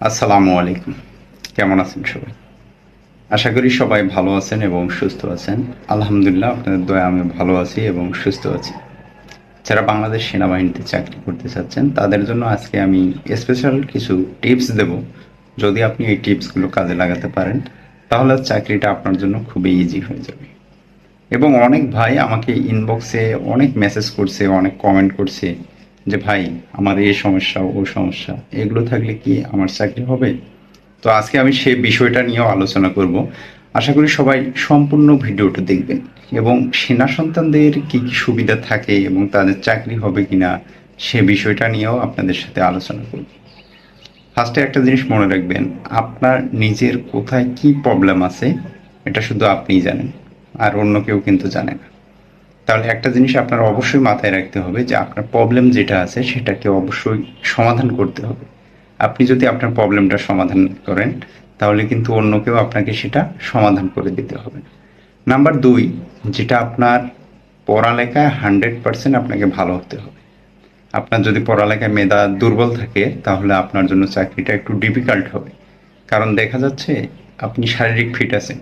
আসসালামু আলাইকুম। কেমন আছেন সবাই? আশা করি সবাই ভালো আছেন এবং সুস্থ আছেন। আলহামদুলিল্লাহ, আপনাদের দয়া, আমি ভালো আছি এবং সুস্থ আছি। যারা বাংলাদেশ সেনাবাহিনীতে চাকরি করতে চাচ্ছেন, তাদের জন্য আজকে আমি স্পেশাল কিছু টিপস দেব। যদি আপনি এই টিপসগুলো কাজে লাগাতে পারেন, তাহলে চাকরিটা আপনার জন্য খুবই ইজি হয়ে যাবে। এবং অনেক ভাই আমাকে ইনবক্সে অনেক মেসেজ করছে, অনেক কমেন্ট করছে। যে ভাই, আমার এই সমস্যা, ও সমস্যা, এগুলো থাকলে কি আমার চাকরি হবে? তো আজকে আমি সেই বিষয়টা নিয়েও আলোচনা করব। আশা করি সবাই সম্পূর্ণ ভিডিওটা দেখবেন। এবং সেনা সন্তানদের কি কি সুবিধা থাকে এবং তাদের চাকরি হবে কিনা, সে বিষয়টা নিয়েও আপনাদের সাথে আলোচনা করব। ফার্স্টে একটা জিনিস মনে রাখবেন, আপনার নিজের কোথায় কি প্রবলেম আছে, এটা শুধু আপনিই জানেন, আর অন্য কেউ কিন্তু জানে না। তাহলে একটা জিনিস আপনার অবশ্যই মাথায় রাখতে হবে যে আপনার প্রবলেম যেটা আছে সেটাকে অবশ্যই সমাধান করতে হবে। আপনি যদি আপনার প্রবলেমটা সমাধান করেন, তাহলে কিন্তু অন্য কেউ আপনাকে সেটা সমাধান করে দিতে হবে। নাম্বার দুই, যেটা আপনার পড়ালেখায় হান্ড্রেড পার্সেন্ট আপনাকে ভালো হতে হবে। আপনার যদি পড়ালেখায় মেধা দুর্বল থাকে, তাহলে আপনার জন্য চাকরিটা একটু ডিফিকাল্ট হবে। কারণ দেখা যাচ্ছে, আপনি শারীরিক ফিট আছেন,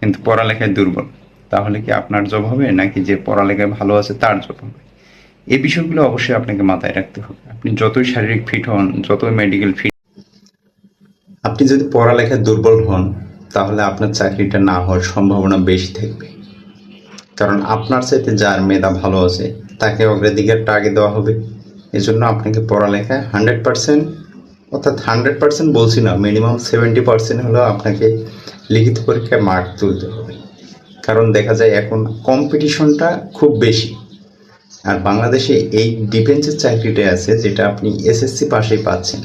কিন্তু পড়ালেখায় দুর্বল। তাহলে কি আপনার জব হবে নাকি যে পড়ালেখায় ভালো আছে তার জব হবে? এই বিষয়গুলো অবশ্যই আপনাকে মাথায় রাখতে হবে। আপনি যতই শারীরিক ফিট হন, যতই মেডিকেল ফিট আপনি যদি পড়ালেখায় দুর্বল হন, তাহলে আপনার চাকরিটা না হওয়ার সম্ভাবনা বেশি থাকবে। কারণ আপনার সাথে যার মেধা ভালো আছে, তাকে অগ্রাধিকারটা আগে দেওয়া হবে। এজন্য আপনাকে পড়ালেখায় হান্ড্রেড পার্সেন্ট অর্থাৎ হান্ড্রেড পার্সেন্ট বলছি না মিনিমাম সেভেন্টি পার্সেন্ট হলেও আপনাকে লিখিত পরীক্ষায় মার্ক তুলতে হবে। কারণ দেখা যায় এখন কম্পিটিশনটা খুব বেশি। আর বাংলাদেশে এই ডিফেন্সের চাকরিটা আছে যেটা আপনি এসএসসি পাশেই পাচ্ছেন।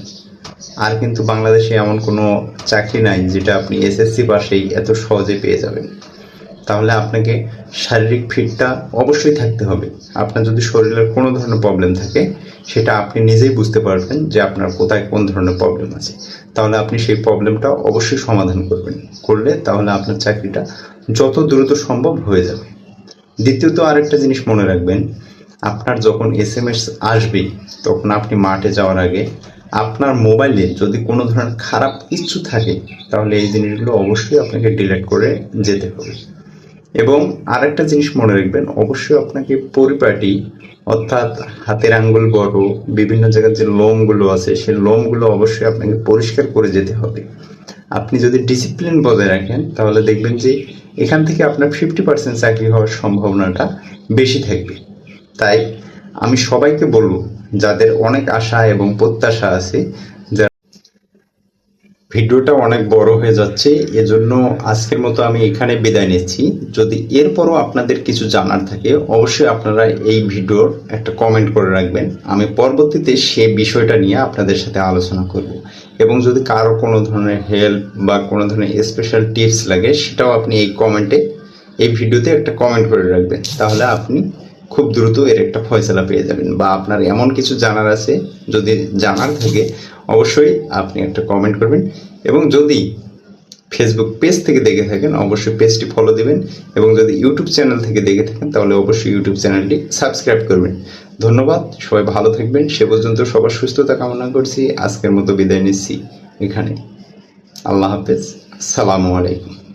আর কিন্তু বাংলাদেশে এমন কোনো চাকরি নাই যেটা আপনি এসএসসি পাশেই এত সহজে পেয়ে যাবেন। তাহলে আপনাকে শারীরিক ফিটটা অবশ্যই থাকতে হবে। আপনার যদি শরীরের কোনো ধরনের প্রবলেম থাকে, সেটা আপনি নিজেই বুঝতে পারবেন যে আপনার কোথায় কোন ধরনের প্রবলেম আছে। তাহলে আপনি সেই প্রবলেমটা অবশ্যই সমাধান করবেন। করলে তাহলে আপনার চাকরিটা যত দ্রুত সম্ভব হয়ে যাবে। দ্বিতীয়ত আরেকটা জিনিস মনে রাখবেন, আপনার যখন এস এম এস আসবে তখন আপনি মাঠে যাওয়ার আগে আপনার মোবাইলে যদি কোনো ধরনের খারাপ কিছু থাকে, তাহলে এই জিনিসগুলো অবশ্যই আপনাকে ডিলেট করে যেতে হবে। এবং আরেকটা জিনিস মনে রাখবেন, অবশ্যই আপনাকে পরিপাটি, অর্থাৎ হাতের আঙ্গুল বড়, বিভিন্ন জায়গার যে লোমগুলো আছে, সেই লোমগুলো অবশ্যই আপনাকে পরিষ্কার করে যেতে হবে। আপনি যদি ডিসিপ্লিন বজায় রাখেন, তাহলে দেখবেন যে এখান থেকে আপনার ফিফটি পার্সেন্ট চাকরি হওয়ার সম্ভাবনাটা বেশি থাকবে। তাই আমি সবাইকে বলব, যাদের অনেক আশা এবং প্রত্যাশা আছে ভিডিওটা অনেক বড় হয়ে যাচ্ছে, এজন্য আজকের মতো আমি এখানে বিদায় নিচ্ছি। যদি এরপরও আপনাদের কিছু জানার থাকে, অবশ্যই আপনারা এই ভিডিওর একটা কমেন্ট করে রাখবেন। আমি পরবর্তীতে সে বিষয়টা নিয়ে আপনাদের সাথে আলোচনা করব। এবং যদি কারও কোনো ধরনের হেল্প বা কোনো ধরনের স্পেশাল টিপস লাগে, সেটাও আপনি এই কমেন্টে এই ভিডিওতে একটা কমেন্ট করে রাখবেন। তাহলে আপনি খুব দ্রুত এর একটা ফয়সলা পেয়ে যাবেন। বা আপনার এমন কিছু জানার আছে, যদি জানার থাকে অবশ্যই আপনি একটা কমেন্ট করবেন এবং যদি ফেসবুক পেজ থেকে দেখে থাকেন, অবশ্যই পেজটি ফলো দিবেন এবং যদি ইউটিউব চ্যানেল থেকে দেখে থাকেন, তাহলে অবশ্যই ইউটিউব চ্যানেলটি সাবস্ক্রাইব করবেন। ধন্যবাদ, সবাই ভালো থাকবেন। সে পর্যন্ত সবার সুস্থতা কামনা করছি। আজকের মতো বিদায় নিচ্ছি এখানে। আল্লাহ হাফেজ। সালামু আলাইকুম।